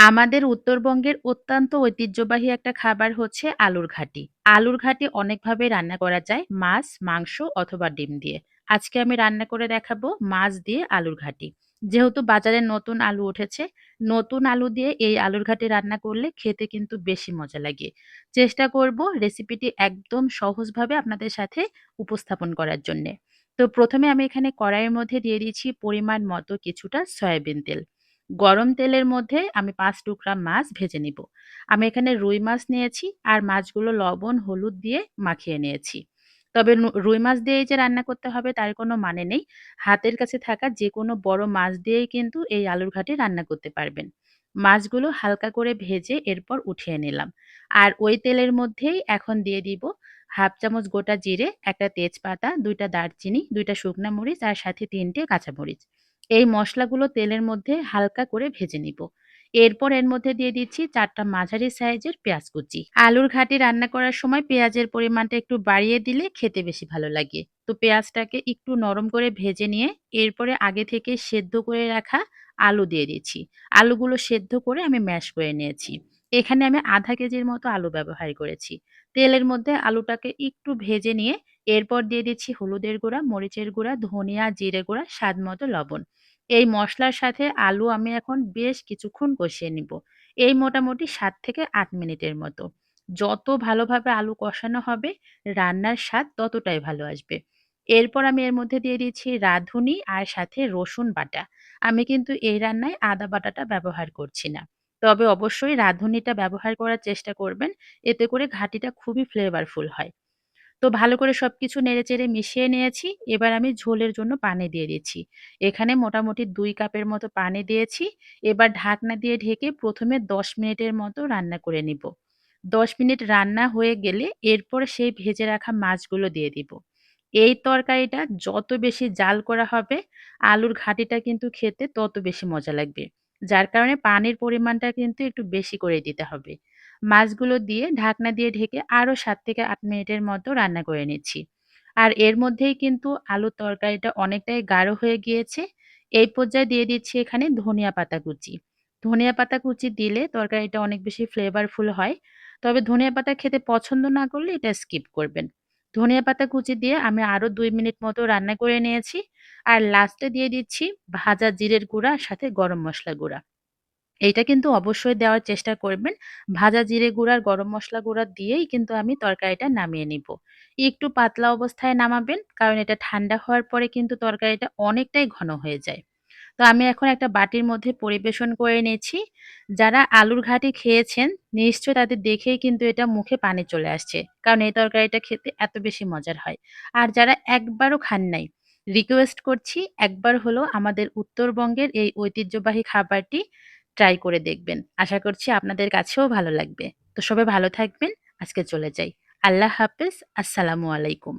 আমাদের উত্তরবঙ্গের অত্যন্ত ঐতিহ্যবাহী একটা খাবার হচ্ছে আলুর ঘাটি। আলুর ঘাটি অনেকভাবে রান্না করা যায় মাছ, মাংস অথবা ডিম দিয়ে। আজকে আমি রান্না করে দেখাবো মাছ দিয়ে আলুর ঘাটি। যেহেতু বাজারে নতুন আলু উঠেছে, নতুন আলু দিয়ে এই আলুর ঘাটি রান্না করলে খেতে কিন্তু বেশি মজা লাগে। চেষ্টা করব রেসিপিটি একদম সহজভাবে আপনাদের সাথে উপস্থাপন করার জন্যে। তো প্রথমে আমি এখানে কড়াইয়ের মধ্যে দিয়ে দিচ্ছি পরিমাণ মতো কিছুটা সয়াবিন তেল। গরম তেলের মধ্যে আমি পাঁচ টুকরা মাছ ভেজে নিব। আমি এখানে রুই মাছ নিয়েছি আর মাছগুলো লবণ, হলুদ দিয়ে মাখিয়ে নিয়েছি। তবে রুই মাছ দিয়েই যে রান্না করতে হবে তার কোনো মানে নেই। হাতের কাছে থাকা যে কোনো বড় মাছ দিয়েই কিন্তু এই আলুর ঘাটি রান্না করতে পারবেন। মাছগুলো হালকা করে ভেজে এরপর উঠিয়ে নিলাম। আর ওই তেলের মধ্যেই এখন দিয়ে দিব ১/২ চামচ গোটা জিরে, একটা তেজপাতা, দুইটা দারচিনি, ২ টা শুকনা মরিচ আর সাথে ৩ টে কাঁচামরিচ। এই মশলাগুলো তেলের মধ্যে হালকা করে ভেজে নিব। এরপর এর মধ্যে দিয়ে দিচ্ছি ৪ টা মাঝারি সাইজের পেঁয়াজ কুচি। আলুর ঘাটি রান্না করার সময় পেঁয়াজের পরিমাণটা একটু বাড়িয়ে দিলে খেতে বেশি ভালো লাগে। তো পেঁয়াজটাকে একটু নরম করে ভেজে নিয়ে এরপরে আগে থেকে সেদ্ধ করে রাখা আলু দিয়ে দিচ্ছি। আলুগুলো সেদ্ধ করে আমি ম্যাশ করে নিয়েছি। এখানে আমি আধা কেজির মতো আলু ব্যবহার করেছি। তেলের মধ্যে আলুটাকে একটু ভেজে নিয়ে এরপর দিয়ে দিচ্ছি হলুদের গুঁড়া, মরিচের গুঁড়া, ধনিয়া, জিরে গুঁড়া, স্বাদ মতো লবণ। এই মশলার সাথে আলু আমি এখন বেশ কিছুক্ষণ কষিয়ে নিব। এই মোটামুটি সাত থেকে আট মিনিটের মতো। যত ভালোভাবে আলু কষানো হবে রান্নার স্বাদ ততটাই ভালো আসবে। এরপর আমি এর মধ্যে দিয়ে দিচ্ছি রাঁধুনি আর সাথে রসুন বাটা। আমি কিন্তু এই রান্নায় আদা বাটাটা ব্যবহার করছি না। তবে অবশ্যই রাঁধুনিটা ব্যবহার করার চেষ্টা করবেন। এতে করে ঘাটিটা খুবই ফ্লেভারফুল হয়। তো ভালো করে সবকিছু নেড়েচেড়ে মিশিয়ে নিয়েছি। এবার আমি ঝোলের জন্য পানি দিয়ে দিচ্ছি। এখানে মোটামুটি দুই কাপের মতো পানি দিয়েছি। এবার ঢাকনা দিয়ে ঢেকে প্রথমে ১০ মিনিটের মতো রান্না করে নিব। ১০ মিনিট রান্না হয়ে গেলে এরপর সেই ভেজে রাখা মাছগুলো দিয়ে দিব। এই তরকারিটা যত বেশি জাল করা হবে, আলুর ঘাটিটা কিন্তু খেতে তত বেশি মজা লাগবে। যার কারণে পানির পরিমাণটা কিন্তু একটু বেশি করে দিতে হবে। মাছগুলো দিয়ে ঢাকনা দিয়ে ঢেকে আরও সাত থেকে আট মিনিটের মতো রান্না করে নিচ্ছি। আর এর মধ্যেই কিন্তু আলুর তরকারিটা অনেকটাই গাঢ় হয়ে গিয়েছে। এই পর্যায়ে দিয়ে দিচ্ছি এখানে ধনিয়া পাতা কুচি। ধনিয়া পাতা কুচি দিলে তরকারিটা অনেক বেশি ফ্লেভারফুল হয়। তবে ধনিয়া পাতা খেতে পছন্দ না করলে এটা স্কিপ করবেন। ধনিয়া পাতা কুচি দিয়ে আমি আরও দুই মিনিট মতো রান্না করে নিয়েছি। আর লাস্টে দিয়ে দিচ্ছি ভাজা জিরের গুঁড়া সাথে গরম মশলা গুঁড়া। এইটা কিন্তু অবশ্যই দেওয়ার চেষ্টা করবেন। ভাজা জিরে গুঁড়া আর গরম মশলা গুঁড়া দিয়েই কিন্তু আমি তরকারিটা নামিয়ে নিব। একটু পাতলা অবস্থায় নামাবেন, কারণ এটা ঠান্ডা হওয়ার পরে কিন্তু তরকারিটা অনেকটাই ঘন হয়ে যায়। তো আমি এখন একটা বাটির মধ্যে পরিবেশন করে নিয়েছি যারা আলুর ঘাটি খেয়েছেন নিশ্চয়ই তাদের দেখেই কিন্তু এটা মুখে পানি চলে আসছে। কারণ এই তরকারিটা খেতে এত বেশি মজার হয়। আর যারা একবারও খান নাই, রিকোয়েস্ট করছি একবার হলো আমাদের উত্তরবঙ্গের এই ঐতিহ্যবাহী খাবারটি ট্রাই করে দেখবেন। আশা করছি আপনাদের কাছেও ভালো লাগবে। তো সবাই ভালো থাকবেন। আজকে চলে যাই। আল্লাহ হাফেজ। আসসালামু আলাইকুম।